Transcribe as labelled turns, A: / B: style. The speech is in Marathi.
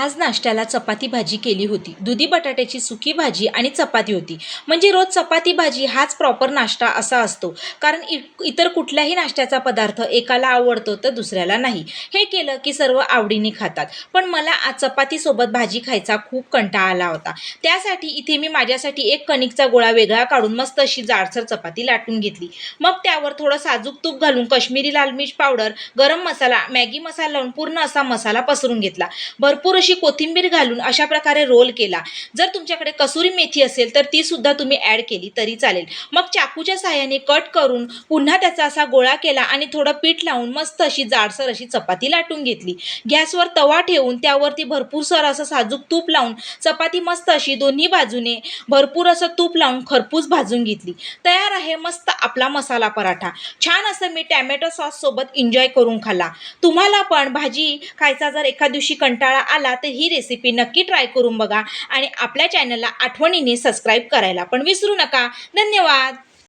A: आज नाश्त्याला चपाती भाजी केली होती. दुधी बटाट्याची सुकी भाजी आणि चपाती होती. म्हणजे रोज चपाती भाजी हाच प्रॉपर नाश्ता असा असतो. कारण इ इतर कुठल्याही नाश्त्याचा पदार्थ एकाला आवडतो तर दुसऱ्याला नाही. हे केलं की सर्व आवडीने खातात. पण मला आज चपातीसोबत भाजी खायचा खूप कंटाळा आला होता. त्यासाठी इथे मी माझ्यासाठी एक कणिकचा गोळा वेगळा काढून मस्त अशी जाडसर चपाती लाटून घेतली. मग त्यावर थोडं साजूक तूप घालून काश्मीरी लाल मिर्च पावडर गरम मसाला मॅगी मसाला लावून पूर्ण असा मसाला पसरून घेतला. भरपूर अशी कोथिंबीर घालून अशा प्रकारे रोल केला. जर तुमच्याकडे कसुरी मेथी असेल तर ती सुद्धा तुम्ही ॲड केली तरी चालेल. मग चाकूच्या साह्याने कट करून पुन्हा त्याचा असा गोळा केला आणि थोडं पीठ लावून मस्त अशी जाडसर अशी चपाती लाटून घेतली. गॅसवर तवा ठेवून त्यावरती भरपूर सर असं साजूक तूप लावून चपाती मस्त अशी दोन्ही बाजूने भरपूर असं तूप लावून खरपूस भाजून घेतली. तयार आहे मस्त आपला मसाला पराठा. छान असं मी टॅमॅटो सॉस सोबत एन्जॉय करून खाल्ला. तुम्हाला पण भाजी खायचा जर एका दिवशी कंटाळा आला तर ही रेसिपी नक्की ट्राय करून बघा. आणि आपल्या चॅनलला आठवणीने सबस्क्राईब करायला पण विसरू नका. धन्यवाद.